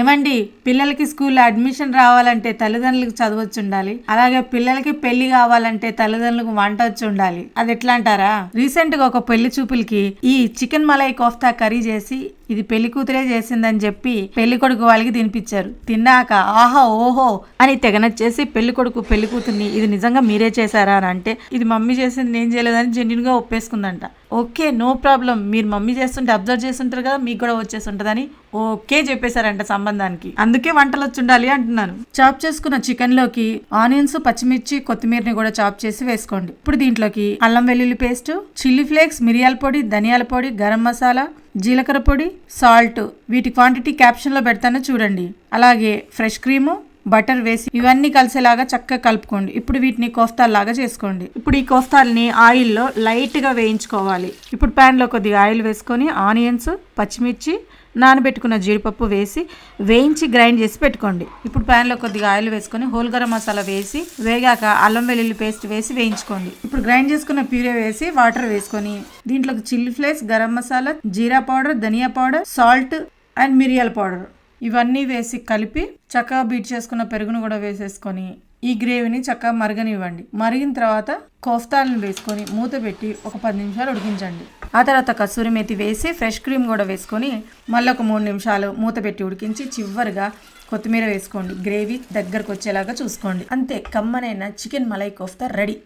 ఏమండి పిల్లలకి స్కూల్లో అడ్మిషన్ రావాలంటే తల్లిదండ్రులకు చదవచ్చు ఉండాలి. అలాగే పిల్లలకి పెళ్ళి కావాలంటే తల్లిదండ్రులకు వంట వచ్చి ఉండాలి. అది ఎట్లా అంటారా? రీసెంట్గా ఒక పెళ్ళి చూపులకి ఈ చికెన్ మలై కోఫ్తా కర్రీ చేసి ఇది పెళ్ళి కూతురే చేసిందని చెప్పి పెళ్ళి కొడుకు వాళ్ళకి తినిపించారు తిన్నాక ఆహా ఓహో అని తెగనచ్చేసి పెళ్ళి కొడుకు పెళ్ళి కూతుర్ని ఇది నిజంగా మీరే చేశారా అని అంటే ఇది మమ్మీ చేసింది నేను చేయలేదని జెన్యున్గా ఒప్పేసుకుందంట. Okay no problem. మీరు మమ్మీ చేస్తుంటే అబ్జర్వ్ చేస్తుంటారు కదా మీకు కూడా వచ్చేసి ఉంటుందని ఓకే చెప్పేశారంట సంబంధానికి. అందుకే వంటలు వచ్చుండాలి అంటున్నాను. చాప్ చేసుకున్న చికెన్లోకి ఆనియన్స్ పచ్చిమిర్చి కొత్తిమీరని కూడా చాప్ చేసి వేసుకోండి. ఇప్పుడు దీంట్లోకి అల్లం వెల్లుల్లి పేస్ట్ చిల్లీ ఫ్లేక్స్ మిరియాల పొడి ధనియాల పొడి గరం మసాలా జీలకర్ర పొడి సాల్ట్. వీటి క్వాంటిటీ క్యాప్షన్లో పెడతాను చూడండి. అలాగే ఫ్రెష్ క్రీము బటర్ వేసి ఇవన్నీ కలిసేలాగా చక్కగా కలుపుకోండి. ఇప్పుడు వీటిని కోఫ్తాల్లాగా చేసుకోండి. ఇప్పుడు ఈ కోఫ్తాల్ని ఆయిల్లో లైట్గా వేయించుకోవాలి. ఇప్పుడు ప్యాన్లో కొద్దిగా ఆయిల్ వేసుకొని ఆనియన్స్ పచ్చిమిర్చి నానబెట్టుకున్న జీడిపప్పు వేసి వేయించి గ్రైండ్ చేసి పెట్టుకోండి. ఇప్పుడు ప్యాన్లో కొద్దిగా ఆయిల్ వేసుకొని హోల్ గరం మసాలా వేసి వేగాక అల్లం వెల్లుల్లి పేస్ట్ వేసి వేయించుకోండి. ఇప్పుడు గ్రైండ్ చేసుకున్న ప్యూరే వేసి వాటర్ వేసుకొని దీంట్లోకి chilli flakes garam masala jeera powder dhaniya powder salt and మిరియాల పౌడర్. ఇవన్నీ వేసి కలిపి చక్కగా బీట్ చేసుకున్న పెరుగును కూడా వేసేసుకొని ఈ గ్రేవీని చక్కగా మరగనివ్వండి. మరిగిన తర్వాత కోఫ్తాలను వేసుకొని మూత పెట్టి ఒక పది నిమిషాలు ఉడికించండి. ఆ తర్వాత కస్తూరి మేతి వేసి ఫ్రెష్ క్రీమ్ కూడా వేసుకొని మళ్ళీ ఒక మూడు నిమిషాలు మూత పెట్టి ఉడికించి చివరిగా కొత్తిమీర వేసుకోండి. గ్రేవీ దగ్గరకు వచ్చేలాగా చూసుకోండి. అంతే కమ్మనైన చికెన్ మలై కోఫ్తా రెడీ.